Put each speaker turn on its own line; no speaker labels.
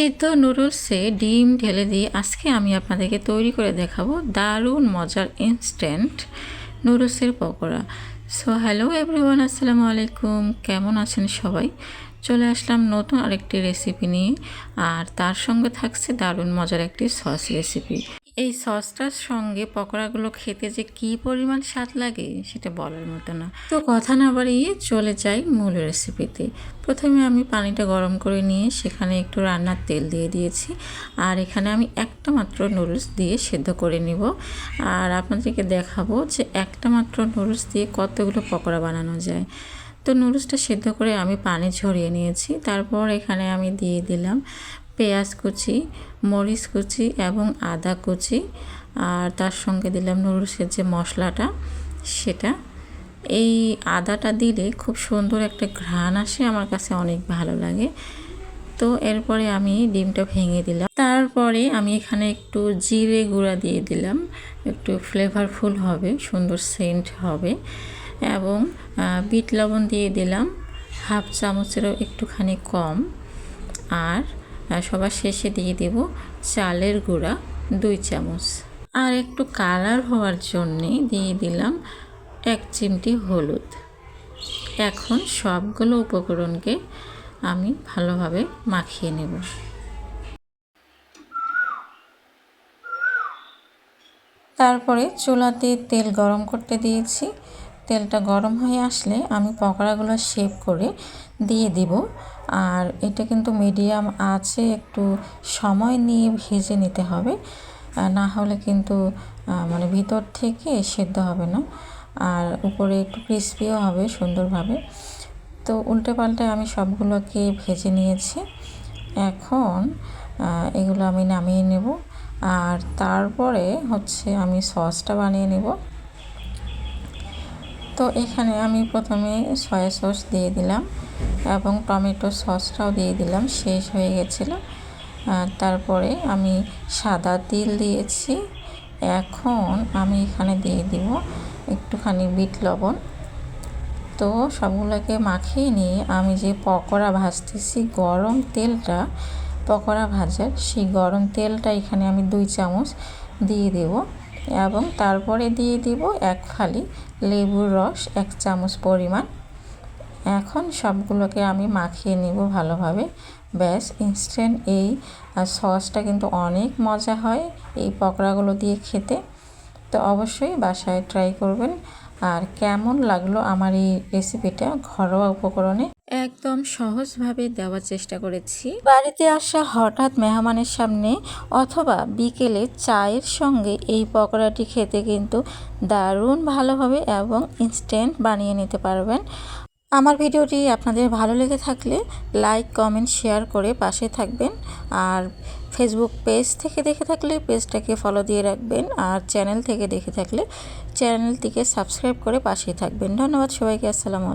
সিদ্ধ নুডলসে ডিম ঢেলে দিয়ে আজকে আমি আপনাদেরকে তৈরি করে দেখাবো দারুণ মজার ইনস্ট্যান্ট নুডলসের পকোড়া। সো হ্যালো এভরিওয়ান আসসালামু আলাইকুম। কেমন আছেন সবাই? চলে আসলাম নতুন আরেকটি রেসিপি নিয়ে, আর তার সঙ্গে থাকছে দারুণ মজার একটি সস রেসিপি এই সসটার সঙ্গে পকোড়াগুলো খেতে যে কি পরিমাণ স্বাদ লাগে সেটা বলার মতো না। তো কথা না বাড়িয়ে চলে যাই মূল রেসিপিতে প্রথমে আমি পানিটা গরম করে নিয়ে সেখানে একটু রান্নার তেল দিয়ে দিয়েছি। আর এখানে আমি একটা মাত্র নুডলস দিয়ে সেদ্ধ করে নিব। আর আপনাদেরকে দেখাবো যে একটা মাত্র নুডলস দিয়ে কতগুলো পকোড়া বানানো যায়। তো নুডলসটা সেদ্ধ করে আমি পানি ঝরিয়ে নিয়েছি। তারপর এখানে আমি দিয়ে দিলাম পেঁয়াজ কুচি, মরিচ কুচি এবং আদা কুচি। আর তার সঙ্গে দিলাম নুডলসের যে মশলাটা, সেটা। এই আদাটা দিলে খুব সুন্দর একটা ঘ্রাণ আসে, আমার কাছে অনেক ভালো লাগে। তো এরপরে আমি ডিমটা ভেঙে দিলাম। তারপরে আমি এখানে একটু জিরে গুঁড়া দিয়ে দিলাম। একটু ফ্লেভারফুল হবে, সুন্দর সেন্ট হবে। এবং বিট লবণ দিয়ে দিলাম। হাফ চামচেরও একটুখানি কম। আর সবার শেষে দিয়ে দেব চালের গুঁড়া, দুই চামচ। আর একটু কালার হওয়ার জন্যে দিয়ে দিলাম এক চিমটি হলুদ। এখন সবগুলো উপকরণকে আমি ভালোভাবে মাখিয়ে নেব। তারপরে চুলাতে তেল গরম করতে দিয়েছি। তেলটা গরম হয়ে আসলে আমি পকোড়াগুলো শেপ করে দিয়ে দিব। আর এটা কিন্তু মিডিয়াম আছে, একটু সময় নিয়ে ভেজে নিতে হবে। না হলে কিন্তু মানে ভিতর থেকে সেদ্ধ হবে না। আর উপরে একটু ক্রিস্পিও হবে সুন্দরভাবে। তো উল্টে পাল্টে আমি সবগুলোকে ভেজে নিয়েছি। এখন এগুলো আমি নামিয়ে নেব। আর তারপরে হচ্ছে আমি সসটা বানিয়ে নেব। তো এখানে আমি প্রথমে সয়া সস দিয়ে দিলাম এবং টমেটো সসটাও দিয়ে দিলাম, শেষ হয়ে গেছিল। তারপরে আমি সাদা তিল দিয়েছি। এখন আমি এখানে দিয়ে দিব একটুখানি বিট লবণ। তো সবগুলোকে মাখিয়ে নিয়ে আমি যে পকোড়া ভাজতেছি, গরম তেলটা, পকোড়া ভাজার সেই গরম তেলটা এখানে আমি দুই চামচ দিয়ে দেব। এবং তারপরে দিয়ে দিব এক ফালি লেবুর রস, এক চামচ পরিমাণ। এখন সবগুলোকে আমি মাখিয়ে নিব ভালোভাবে। ব্যাস ইনস্ট্যান্ট এই সসটা কিন্তু অনেক মজা হয় এই পকোড়াগুলো দিয়ে খেতে। তো অবশ্যই বাসায় ট্রাই করবেন। আর কেমন লাগল আমার এই রেসিপিটা ঘরোয়া উপকরণে? একদম সহজভাবে দেওয়ার চেষ্টা করেছি। বাড়িতে আসা হঠাৎ মেহমানের সামনে অথবা বিকেলে চায়ের সঙ্গে এই পকোড়াটি খেতে কিন্তু দারুণ ভালোভাবে এবং ইনস্ট্যান্ট বানিয়ে নিতে পারবেন। আমার ভিডিওটি আপনাদের ভালো লেগে থাকলে লাইক কমেন্ট শেয়ার করে পাশে থাকবেন। আর ফেসবুক পেজ থেকে দেখে থাকলে পেজটাকে ফলো দিয়ে রাখবেন। আর চ্যানেল থেকে দেখে থাকলে চ্যানেলটিকে সাবস্ক্রাইব করে পাশে থাকবেন। ধন্যবাদ সবাইকে, আসসালামু